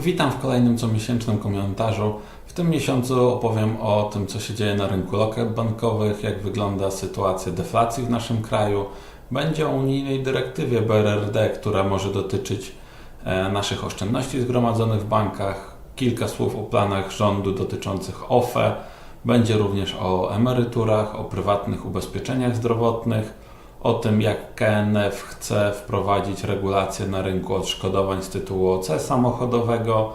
Witam w kolejnym comiesięcznym komentarzu. W tym miesiącu opowiem o tym, co się dzieje na rynku lokat bankowych, jak wygląda sytuacja deflacji w naszym kraju. Będzie o unijnej dyrektywie BRRD, która może dotyczyć e, naszych oszczędności zgromadzonych w bankach. Kilka słów o planach rządu dotyczących OFE. Będzie również o emeryturach, o prywatnych ubezpieczeniach zdrowotnych o tym, jak KNF chce wprowadzić regulacje na rynku odszkodowań z tytułu OC samochodowego.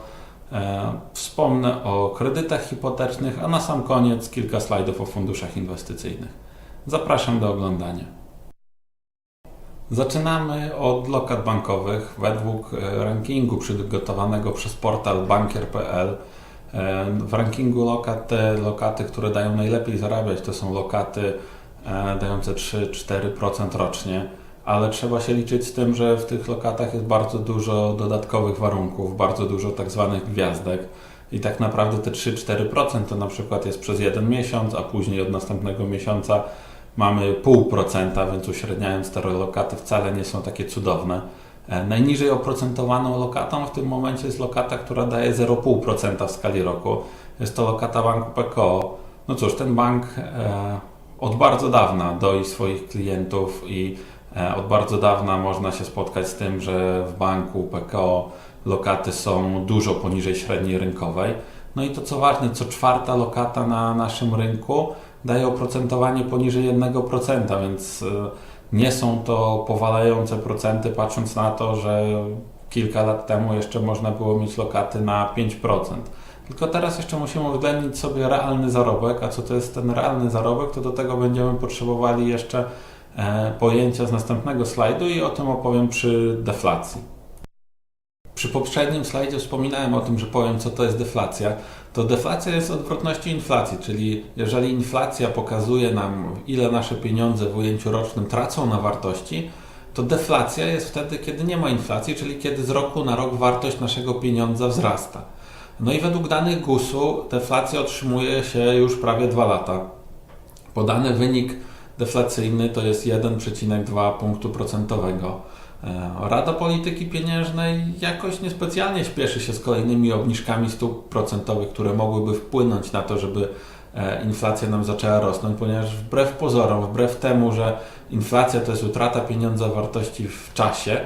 E, wspomnę o kredytach hipotecznych, a na sam koniec kilka slajdów o funduszach inwestycyjnych. Zapraszam do oglądania. Zaczynamy od lokat bankowych. Według e, rankingu przygotowanego przez portal bankier.pl e, w rankingu lokat te lokaty, które dają najlepiej zarabiać, to są lokaty dające 3-4% rocznie, ale trzeba się liczyć z tym, że w tych lokatach jest bardzo dużo dodatkowych warunków, bardzo dużo tak zwanych gwiazdek. I tak naprawdę te 3-4% to na przykład jest przez jeden miesiąc, a później od następnego miesiąca mamy 0,5%, więc uśredniając te lokaty wcale nie są takie cudowne. E, najniżej oprocentowaną lokatą w tym momencie jest lokata, która daje 0,5% w skali roku. Jest to lokata banku PKO. No cóż, ten bank e, od bardzo dawna doi swoich klientów i e, od bardzo dawna można się spotkać z tym, że w banku PKO lokaty są dużo poniżej średniej rynkowej. No i to co ważne, co czwarta lokata na naszym rynku daje oprocentowanie poniżej 1%, więc e, nie są to powalające procenty, patrząc na to, że kilka lat temu jeszcze można było mieć lokaty na 5%. Tylko teraz jeszcze musimy uwzględnić sobie realny zarobek, a co to jest ten realny zarobek, to do tego będziemy potrzebowali jeszcze e, pojęcia z następnego slajdu i o tym opowiem przy deflacji. Przy poprzednim slajdzie wspominałem o tym, że powiem, co to jest deflacja. To deflacja jest odwrotnością inflacji, czyli jeżeli inflacja pokazuje nam, ile nasze pieniądze w ujęciu rocznym tracą na wartości, to deflacja jest wtedy, kiedy nie ma inflacji, czyli kiedy z roku na rok wartość naszego pieniądza wzrasta. No i według danych GUS-u deflacja otrzymuje się już prawie 2 lata. Podany wynik deflacyjny to jest 1,2 punktu procentowego. E, Rada Polityki Pieniężnej jakoś niespecjalnie śpieszy się z kolejnymi obniżkami stóp procentowych, które mogłyby wpłynąć na to, żeby e, inflacja nam zaczęła rosnąć, ponieważ wbrew pozorom, wbrew temu, że inflacja to jest utrata pieniądza wartości w czasie,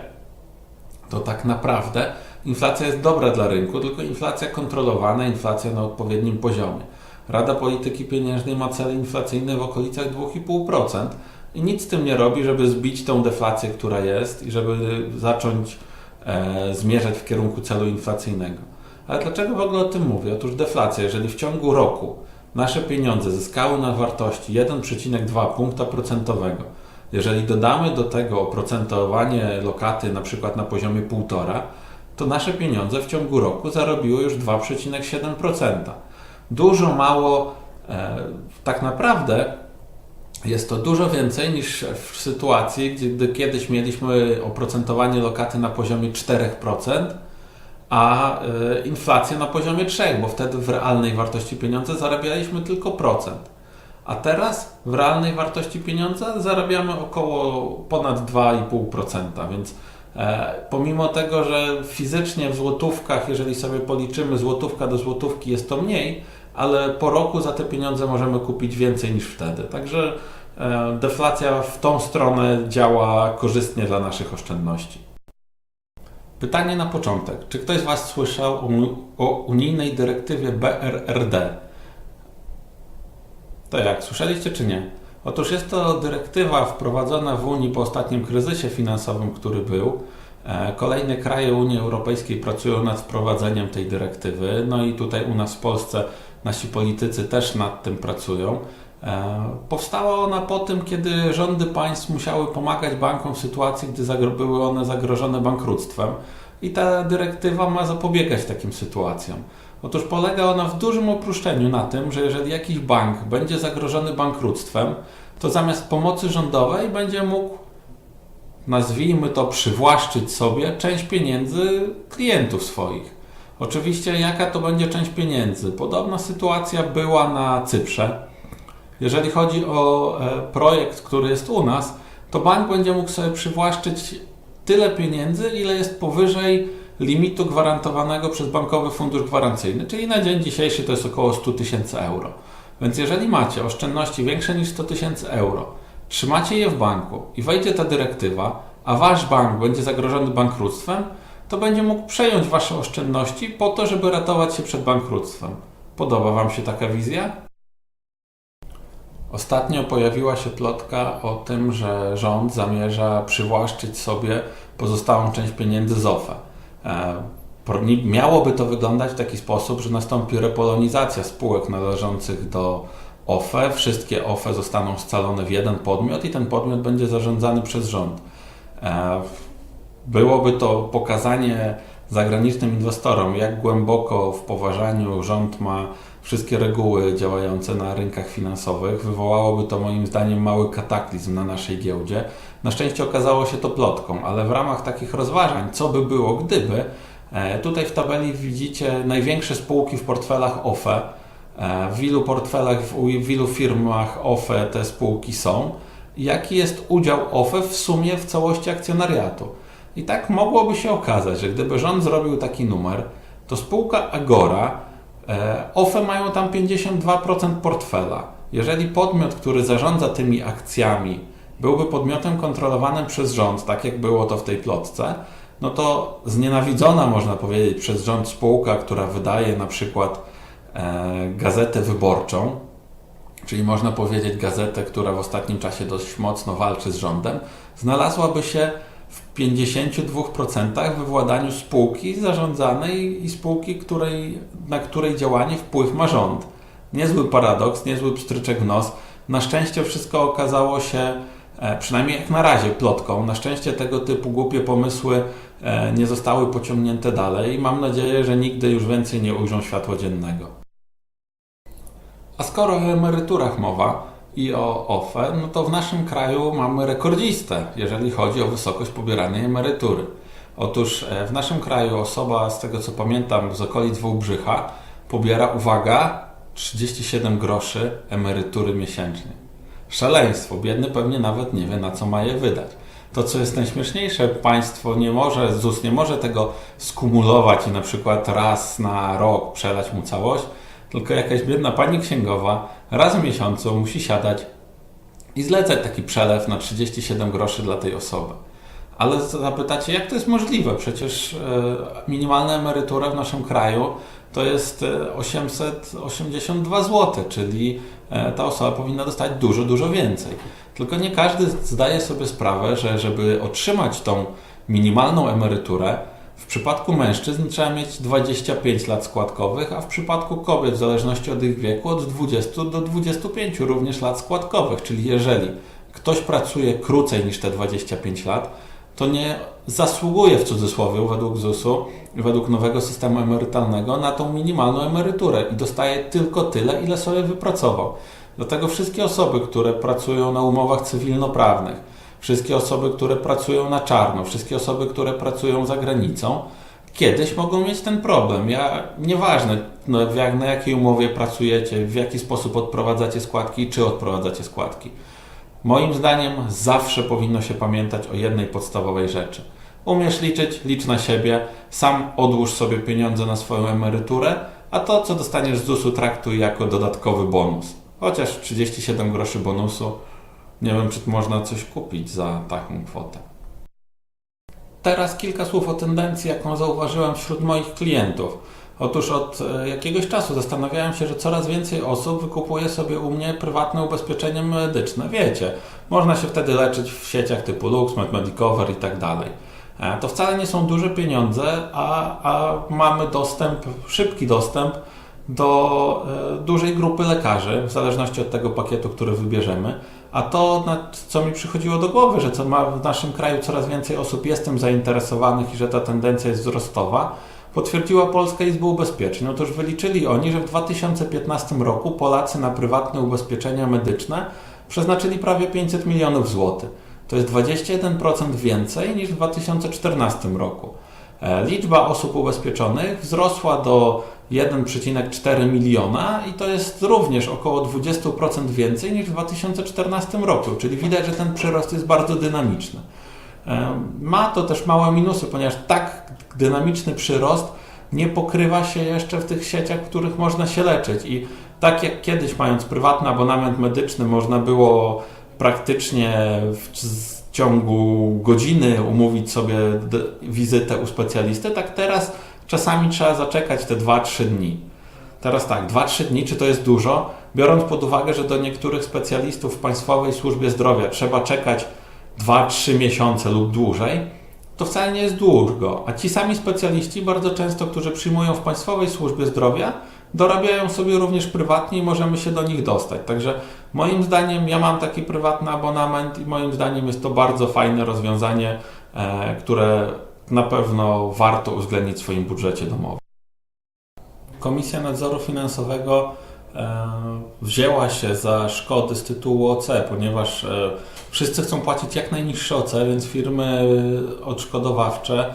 to tak naprawdę inflacja jest dobra dla rynku, tylko inflacja kontrolowana, inflacja na odpowiednim poziomie. Rada Polityki Pieniężnej ma cele inflacyjne w okolicach 2,5% i nic z tym nie robi, żeby zbić tą deflację, która jest i żeby zacząć e, zmierzać w kierunku celu inflacyjnego. Ale dlaczego w ogóle o tym mówię? Otóż deflacja, jeżeli w ciągu roku nasze pieniądze zyskały na wartości 1,2 punkta procentowego, jeżeli dodamy do tego oprocentowanie lokaty na przykład na poziomie 1,5, to nasze pieniądze w ciągu roku zarobiło już 2,7%. Dużo mało, e, tak naprawdę jest to dużo więcej niż w sytuacji, gdy kiedyś mieliśmy oprocentowanie lokaty na poziomie 4%, a e, inflację na poziomie 3%, bo wtedy w realnej wartości pieniądza zarabialiśmy tylko procent. A teraz w realnej wartości pieniądza zarabiamy około ponad 2,5%, więc pomimo tego, że fizycznie w złotówkach, jeżeli sobie policzymy złotówka do złotówki jest to mniej, ale po roku za te pieniądze możemy kupić więcej niż wtedy. Także e, deflacja w tą stronę działa korzystnie dla naszych oszczędności. Pytanie na początek. Czy ktoś z Was słyszał o unijnej dyrektywie BRRD? To jak, słyszeliście czy nie? Otóż jest to dyrektywa wprowadzona w Unii po ostatnim kryzysie finansowym, który był. E, kolejne kraje Unii Europejskiej pracują nad wprowadzeniem tej dyrektywy, no i tutaj u nas w Polsce nasi politycy też nad tym pracują. E, powstała ona po tym, kiedy rządy państw musiały pomagać bankom w sytuacji, gdy były one zagrożone bankructwem i ta dyrektywa ma zapobiegać takim sytuacjom. Otóż polega ona w dużym uproszczeniu na tym, że jeżeli jakiś bank będzie zagrożony bankructwem, to zamiast pomocy rządowej będzie mógł, nazwijmy to, przywłaszczyć sobie część pieniędzy klientów swoich. Oczywiście, jaka to będzie część pieniędzy? Podobna sytuacja była na Cyprze. Jeżeli chodzi o e, projekt, który jest u nas, to bank będzie mógł sobie przywłaszczyć tyle pieniędzy, ile jest powyżej limitu gwarantowanego przez Bankowy Fundusz Gwarancyjny, czyli na dzień dzisiejszy to jest około 100 tysięcy euro. Więc jeżeli macie oszczędności większe niż 100 tysięcy euro, trzymacie je w banku i wejdzie ta dyrektywa, a wasz bank będzie zagrożony bankructwem, to będzie mógł przejąć wasze oszczędności po to, żeby ratować się przed bankructwem. Podoba wam się taka wizja? Ostatnio pojawiła się plotka o tym, że rząd zamierza przywłaszczyć sobie pozostałą część pieniędzy z OFE. E, Miałoby to wyglądać w taki sposób, że nastąpi repolonizacja spółek należących do OFE. Wszystkie OFE zostaną scalone w jeden podmiot i ten podmiot będzie zarządzany przez rząd. E, byłoby to pokazanie zagranicznym inwestorom, jak głęboko w poważaniu rząd ma wszystkie reguły działające na rynkach finansowych. Wywołałoby to moim zdaniem mały kataklizm na naszej giełdzie. Na szczęście okazało się to plotką, ale w ramach takich rozważań, co by było gdyby, e, tutaj w tabeli widzicie największe spółki w portfelach OFE. E, w ilu portfelach, w ilu firmach OFE te spółki są. Jaki jest udział OFE w sumie w całości akcjonariatu? I tak mogłoby się okazać, że gdyby rząd zrobił taki numer, to spółka Agora, OFE mają tam 52% portfela. Jeżeli podmiot, który zarządza tymi akcjami, byłby podmiotem kontrolowanym przez rząd, tak jak było to w tej plotce, no to znienawidzona, można powiedzieć, przez rząd spółka, która wydaje na przykład e, gazetę wyborczą, czyli można powiedzieć gazetę, która w ostatnim czasie dość mocno walczy z rządem, znalazłaby się w 52% we władaniu spółki zarządzanej i spółki, której, na której działanie wpływ ma rząd. Niezły paradoks, niezły pstryczek w nos. Na szczęście wszystko okazało się, e, przynajmniej jak na razie, plotką. Na szczęście tego typu głupie pomysły e, nie zostały pociągnięte dalej i mam nadzieję, że nigdy już więcej nie ujrzą światła dziennego. A skoro o emeryturach mowa, i o OFE, no to w naszym kraju mamy rekordzistę, jeżeli chodzi o wysokość pobieranej emerytury. Otóż e, w naszym kraju osoba, z tego co pamiętam, z okolic Wałbrzycha pobiera, uwaga, 37 groszy emerytury miesięcznie. Szaleństwo, biedny pewnie nawet nie wie na co ma je wydać. To, co jest najśmieszniejsze, państwo nie może, ZUS nie może tego skumulować i na przykład raz na rok przelać mu całość, tylko jakaś biedna pani księgowa raz w miesiącu musi siadać i zlecać taki przelew na 37 groszy dla tej osoby. Ale zapytacie, jak to jest możliwe? Przecież e, minimalna emerytura w naszym kraju to jest 882 zł, czyli e, ta osoba powinna dostać dużo, dużo więcej. Tylko nie każdy zdaje sobie sprawę, że żeby otrzymać tą minimalną emeryturę, w przypadku mężczyzn trzeba mieć 25 lat składkowych, a w przypadku kobiet, w zależności od ich wieku, od 20 do 25 również lat składkowych. Czyli jeżeli ktoś pracuje krócej niż te 25 lat, to nie zasługuje w cudzysłowie według ZUS-u, według nowego systemu emerytalnego na tą minimalną emeryturę i dostaje tylko tyle, ile sobie wypracował. Dlatego wszystkie osoby, które pracują na umowach cywilnoprawnych, wszystkie osoby, które pracują na czarno, wszystkie osoby, które pracują za granicą, kiedyś mogą mieć ten problem. Ja nieważne no, jak, na jakiej umowie pracujecie, w jaki sposób odprowadzacie składki, czy odprowadzacie składki. Moim zdaniem zawsze powinno się pamiętać o jednej podstawowej rzeczy. Umiesz liczyć, licz na siebie, sam odłóż sobie pieniądze na swoją emeryturę, a to, co dostaniesz z ZUS-u, traktuj jako dodatkowy bonus. Chociaż 37 groszy bonusu nie wiem, czy można coś kupić za taką kwotę. Teraz kilka słów o tendencji, jaką zauważyłem wśród moich klientów. Otóż od e, jakiegoś czasu zastanawiałem się, że coraz więcej osób wykupuje sobie u mnie prywatne ubezpieczenie medyczne. Wiecie, można się wtedy leczyć w sieciach typu LuxMed, Medicover i tak dalej. E, to wcale nie są duże pieniądze, a, a mamy dostęp, szybki dostęp do e, dużej grupy lekarzy, w zależności od tego pakietu, który wybierzemy. A to, co mi przychodziło do głowy, że co ma w naszym kraju coraz więcej osób jest tym zainteresowanych i że ta tendencja jest wzrostowa, potwierdziła Polska Izba Ubezpieczeń. Otóż wyliczyli oni, że w 2015 roku Polacy na prywatne ubezpieczenia medyczne przeznaczyli prawie 500 milionów złotych. To jest 21% więcej niż w 2014 roku. E, liczba osób ubezpieczonych wzrosła do 1,4 miliona i to jest również około 20% więcej niż w 2014 roku, czyli widać, że ten przyrost jest bardzo dynamiczny. Ma to też małe minusy, ponieważ tak dynamiczny przyrost nie pokrywa się jeszcze w tych sieciach, w których można się leczyć. I tak jak kiedyś, mając prywatny abonament medyczny, można było praktycznie w ciągu godziny umówić sobie wizytę u specjalisty, tak teraz czasami trzeba zaczekać te 2-3 dni. Teraz tak, 2-3 dni, czy to jest dużo? Biorąc pod uwagę, że do niektórych specjalistów w Państwowej Służbie Zdrowia trzeba czekać 2-3 miesiące lub dłużej, to wcale nie jest długo. A ci sami specjaliści, bardzo często, którzy przyjmują w Państwowej Służbie Zdrowia, dorabiają sobie również prywatnie i możemy się do nich dostać. Także moim zdaniem, ja mam taki prywatny abonament i moim zdaniem jest to bardzo fajne rozwiązanie, e, które na pewno warto uwzględnić w swoim budżecie domowym. Komisja Nadzoru Finansowego e, wzięła się za szkody z tytułu OC, ponieważ e, wszyscy chcą płacić jak najniższe OC, więc firmy odszkodowawcze,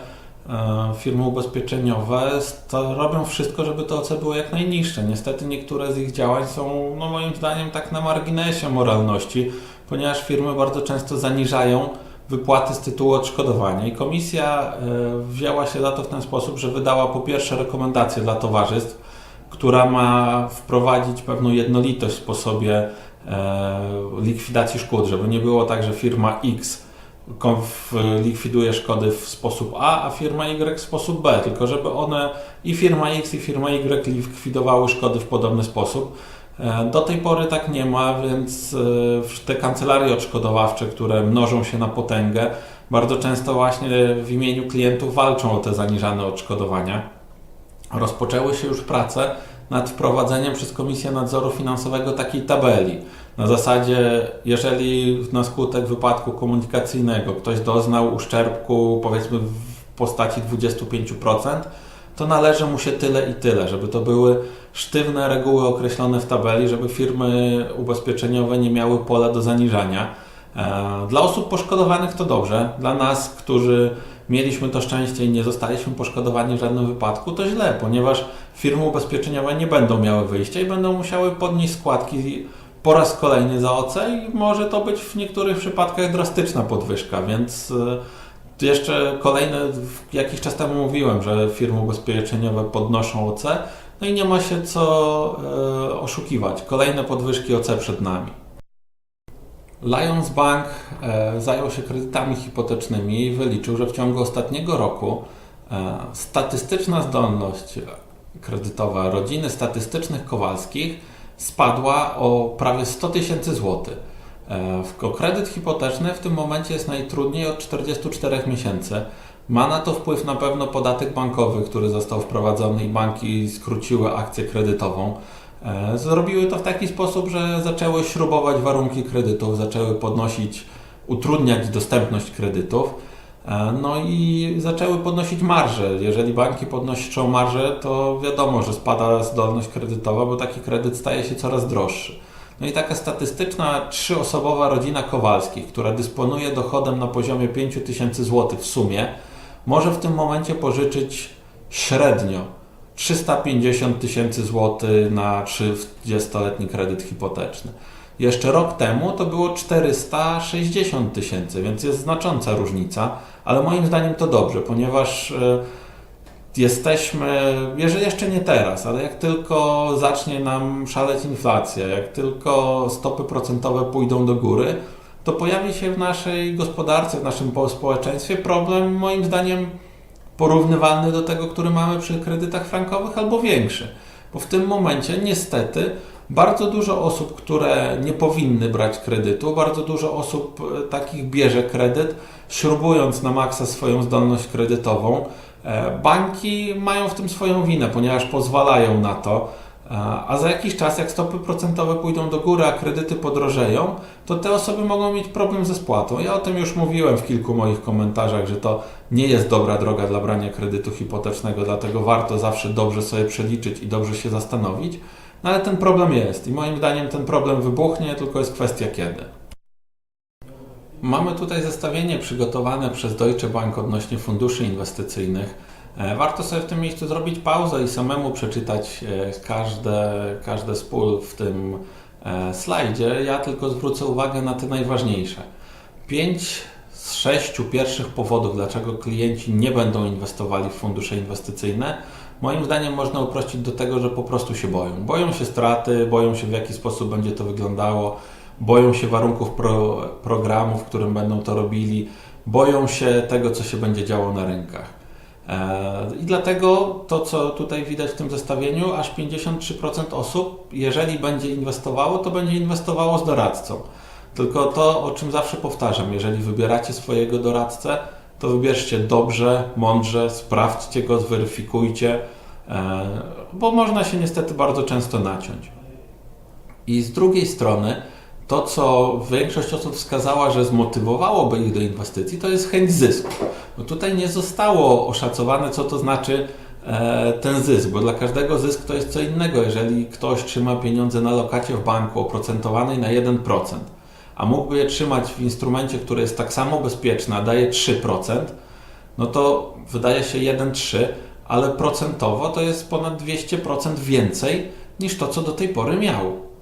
e, firmy ubezpieczeniowe robią wszystko, żeby to OC było jak najniższe. Niestety niektóre z ich działań są, no moim zdaniem, tak na marginesie moralności, ponieważ firmy bardzo często zaniżają wypłaty z tytułu odszkodowania i komisja e, wzięła się za to w ten sposób, że wydała po pierwsze rekomendacje dla towarzystw, która ma wprowadzić pewną jednolitość w sposobie e, likwidacji szkód, żeby nie było tak, że firma X likwiduje szkody w sposób A, a firma Y w sposób B, tylko żeby one i firma X i firma Y likwidowały szkody w podobny sposób. E, Do tej pory tak nie ma, więc e, te kancelarie odszkodowawcze, które mnożą się na potęgę, bardzo często właśnie w imieniu klientów walczą o te zaniżane odszkodowania. Rozpoczęły się już prace nad wprowadzeniem przez Komisję Nadzoru Finansowego takiej tabeli. Na zasadzie, jeżeli na skutek wypadku komunikacyjnego ktoś doznał uszczerbku, powiedzmy w postaci 25%, to należy mu się tyle i tyle, żeby to były sztywne reguły określone w tabeli, żeby firmy ubezpieczeniowe nie miały pola do zaniżania. E, Dla osób poszkodowanych to dobrze, dla nas, którzy mieliśmy to szczęście i nie zostaliśmy poszkodowani w żadnym wypadku, to źle, ponieważ firmy ubezpieczeniowe nie będą miały wyjścia i będą musiały podnieść składki po raz kolejny za OC i może to być w niektórych przypadkach drastyczna podwyżka, więc e, jeszcze kolejne, jakiś czas temu mówiłem, że firmy ubezpieczeniowe podnoszą OC, no i nie ma się co e, oszukiwać. Kolejne podwyżki OC przed nami. Lions Bank e, zajął się kredytami hipotecznymi i wyliczył, że w ciągu ostatniego roku e, statystyczna zdolność kredytowa rodziny statystycznych Kowalskich spadła o prawie 100 tysięcy złotych. E, O kredyt hipoteczny w tym momencie jest najtrudniej od 44 miesięcy. Ma na to wpływ na pewno podatek bankowy, który został wprowadzony i banki skróciły akcję kredytową. E, Zrobiły to w taki sposób, że zaczęły śrubować warunki kredytów, zaczęły podnosić, utrudniać dostępność kredytów. E, No i zaczęły podnosić marże. Jeżeli banki podnoszą marże, to wiadomo, że spada zdolność kredytowa, bo taki kredyt staje się coraz droższy. No i taka statystyczna trzyosobowa rodzina Kowalskich, która dysponuje dochodem na poziomie 5 tysięcy złotych w sumie, może w tym momencie pożyczyć średnio 350 tysięcy złotych na 30-letni kredyt hipoteczny. Jeszcze rok temu to było 460 tysięcy, więc jest znacząca różnica, ale moim zdaniem to dobrze, ponieważ e, jesteśmy, jeżeli jeszcze nie teraz, ale jak tylko zacznie nam szaleć inflacja, jak tylko stopy procentowe pójdą do góry, to pojawi się w naszej gospodarce, w naszym po- społeczeństwie problem, moim zdaniem, porównywalny do tego, który mamy przy kredytach frankowych, albo większy. Bo w tym momencie niestety bardzo dużo osób, które nie powinny brać kredytu, bardzo dużo osób e, takich bierze kredyt, śrubując na maksa swoją zdolność kredytową. E, Banki mają w tym swoją winę, ponieważ pozwalają na to, e, a za jakiś czas, jak stopy procentowe pójdą do góry, a kredyty podrożeją, to te osoby mogą mieć problem ze spłatą. Ja o tym już mówiłem w kilku moich komentarzach, że to nie jest dobra droga dla brania kredytu hipotecznego, dlatego warto zawsze dobrze sobie przeliczyć i dobrze się zastanowić. No ale ten problem jest i moim zdaniem ten problem wybuchnie, tylko jest kwestia kiedy. Mamy tutaj zestawienie przygotowane przez Deutsche Bank odnośnie funduszy inwestycyjnych. E, Warto sobie w tym miejscu zrobić pauzę i samemu przeczytać e, każde, każde z pól w tym e, slajdzie. Ja tylko zwrócę uwagę na te najważniejsze. Pięć z sześciu pierwszych powodów, dlaczego klienci nie będą inwestowali w fundusze inwestycyjne, moim zdaniem można uprościć do tego, że po prostu się boją. Boją się straty, boją się w jaki sposób będzie to wyglądało, boją się warunków pro, programu, w którym będą to robili, boją się tego, co się będzie działo na rynkach. E, I dlatego to, co tutaj widać w tym zestawieniu, aż 53% osób, jeżeli będzie inwestowało, to będzie inwestowało z doradcą. Tylko to, o czym zawsze powtarzam, jeżeli wybieracie swojego doradcę, to wybierzcie dobrze, mądrze, sprawdźcie go, zweryfikujcie, e, bo można się niestety bardzo często naciąć. I z drugiej strony, to co większość osób wskazała, że zmotywowałoby ich do inwestycji, to jest chęć zysku. Bo tutaj nie zostało oszacowane, co to znaczy e, ten zysk, bo dla każdego zysk to jest co innego. Jeżeli ktoś trzyma pieniądze na lokacie w banku oprocentowanej na 1%, a mógłby je trzymać w instrumencie, który jest tak samo bezpieczny, a daje 3%, no to wydaje się 1,3%, ale procentowo to jest ponad 200% więcej niż to, co do tej pory miał.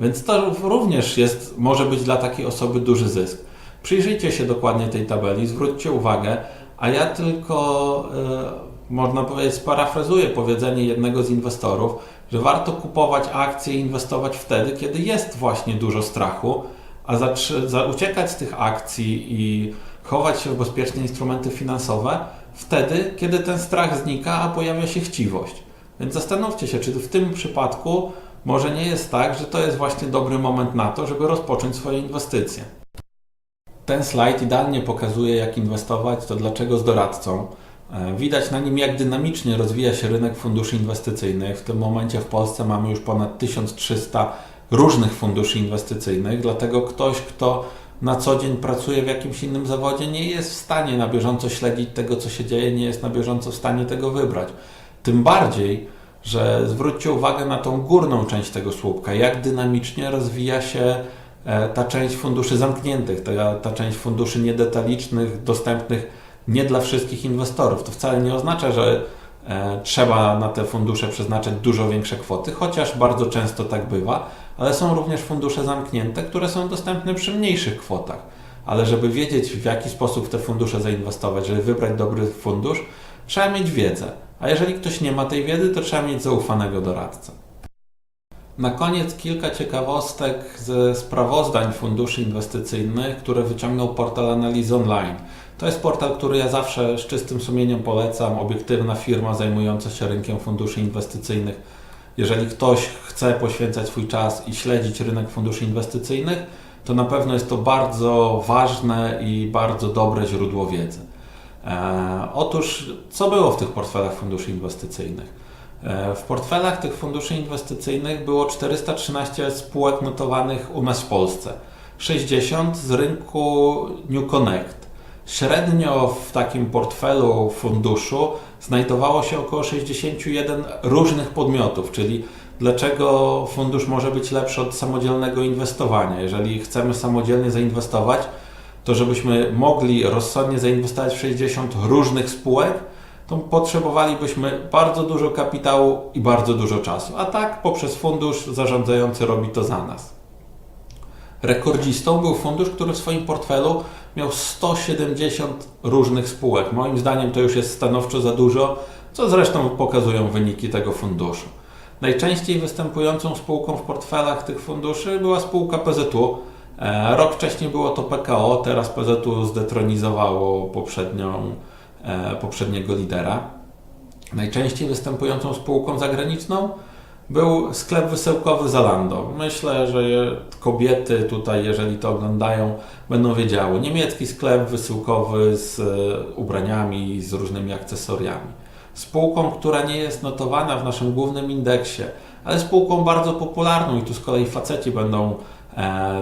Więc to również jest, może być dla takiej osoby duży zysk. Przyjrzyjcie się dokładnie tej tabeli, zwróćcie uwagę, a ja tylko, yy, można powiedzieć, sparafrazuję powiedzenie jednego z inwestorów, że warto kupować akcje i inwestować wtedy, kiedy jest właśnie dużo strachu, a za, za uciekać z tych akcji i chować się w bezpieczne instrumenty finansowe wtedy, kiedy ten strach znika, a pojawia się chciwość. Więc zastanówcie się, czy w tym przypadku może nie jest tak, że to jest właśnie dobry moment na to, żeby rozpocząć swoje inwestycje. Ten slajd idealnie pokazuje, jak inwestować, to dlaczego z doradcą. E, widać na nim, jak dynamicznie rozwija się rynek funduszy inwestycyjnych. W tym momencie w Polsce mamy już ponad 1300 różnych funduszy inwestycyjnych, dlatego ktoś, kto na co dzień pracuje w jakimś innym zawodzie, nie jest w stanie na bieżąco śledzić tego, co się dzieje, nie jest na bieżąco w stanie tego wybrać. Tym bardziej, że zwróćcie uwagę na tą górną część tego słupka, jak dynamicznie rozwija się e, ta część funduszy zamkniętych, ta, ta część funduszy niedetalicznych, dostępnych nie dla wszystkich inwestorów. To wcale nie oznacza, że e, trzeba na te fundusze przeznaczać dużo większe kwoty, chociaż bardzo często tak bywa, ale są również fundusze zamknięte, które są dostępne przy mniejszych kwotach. Ale żeby wiedzieć, w jaki sposób te fundusze zainwestować, żeby wybrać dobry fundusz, trzeba mieć wiedzę. A jeżeli ktoś nie ma tej wiedzy, to trzeba mieć zaufanego doradcę. Na koniec kilka ciekawostek ze sprawozdań funduszy inwestycyjnych, które wyciągnął portal Analizy Online. To jest portal, który ja zawsze z czystym sumieniem polecam. Obiektywna firma zajmująca się rynkiem funduszy inwestycyjnych. Jeżeli ktoś chce poświęcać swój czas i śledzić rynek funduszy inwestycyjnych, to na pewno jest to bardzo ważne i bardzo dobre źródło wiedzy. E, otóż, co było w tych portfelach funduszy inwestycyjnych? E, w portfelach tych funduszy inwestycyjnych było 413 spółek notowanych u nas w Polsce, 60 z rynku New Connect. Średnio w takim portfelu funduszu znajdowało się około 61 różnych podmiotów, czyli dlaczego fundusz może być lepszy od samodzielnego inwestowania. Jeżeli chcemy samodzielnie zainwestować, to żebyśmy mogli rozsądnie zainwestować w 60 różnych spółek, to potrzebowalibyśmy bardzo dużo kapitału i bardzo dużo czasu. A tak poprzez fundusz zarządzający robi to za nas. Rekordzistą był fundusz, który w swoim portfelu miał 170 różnych spółek. Moim zdaniem to już jest stanowczo za dużo, co zresztą pokazują wyniki tego funduszu. Najczęściej występującą spółką w portfelach tych funduszy była spółka PZU, rok wcześniej było to PKO, teraz PZU zdetronizowało poprzednią, e, poprzedniego lidera. Najczęściej występującą spółką zagraniczną był sklep wysyłkowy Zalando. Myślę, że kobiety tutaj, jeżeli to oglądają, będą wiedziały. Niemiecki sklep wysyłkowy z e, ubraniami, z różnymi akcesoriami. Spółką, która nie jest notowana w naszym głównym indeksie, ale spółką bardzo popularną i tu z kolei faceci będą E,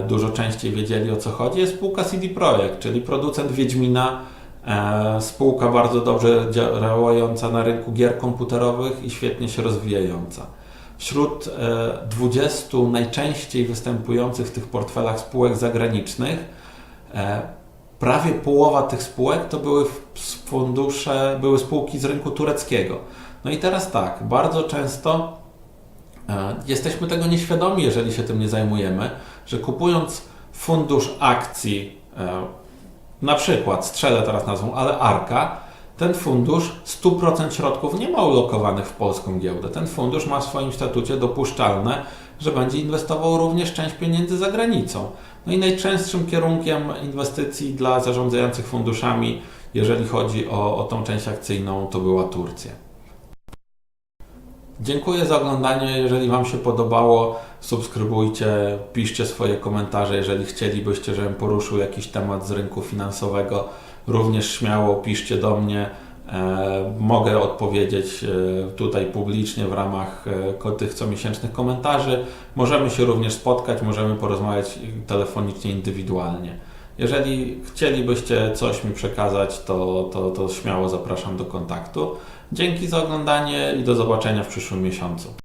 dużo częściej wiedzieli o co chodzi, jest spółka CD Projekt, czyli producent Wiedźmina, e, spółka bardzo dobrze działająca na rynku gier komputerowych i świetnie się rozwijająca. Wśród 20 e, najczęściej występujących w tych portfelach spółek zagranicznych, prawie połowa tych spółek to były fundusze, były spółki z rynku tureckiego. No i teraz tak, bardzo często jesteśmy tego nieświadomi, jeżeli się tym nie zajmujemy, że kupując fundusz akcji e, na przykład, strzelę teraz nazwą, ale Arka, ten fundusz 100% środków nie ma ulokowanych w polską giełdę. Ten fundusz ma w swoim statucie dopuszczalne, że będzie inwestował również część pieniędzy za granicą. No i najczęstszym kierunkiem inwestycji dla zarządzających funduszami, jeżeli chodzi o, o tą część akcyjną, to była Turcja. Dziękuję za oglądanie. Jeżeli Wam się podobało, subskrybujcie, piszcie swoje komentarze. Jeżeli chcielibyście, żebym poruszył jakiś temat z rynku finansowego, również śmiało piszcie do mnie. E, mogę odpowiedzieć e, tutaj publicznie w ramach e, tych comiesięcznych komentarzy. Możemy się również spotkać, możemy porozmawiać telefonicznie, indywidualnie. Jeżeli chcielibyście coś mi przekazać, to, to, to śmiało zapraszam do kontaktu. Dzięki za oglądanie i do zobaczenia w przyszłym miesiącu.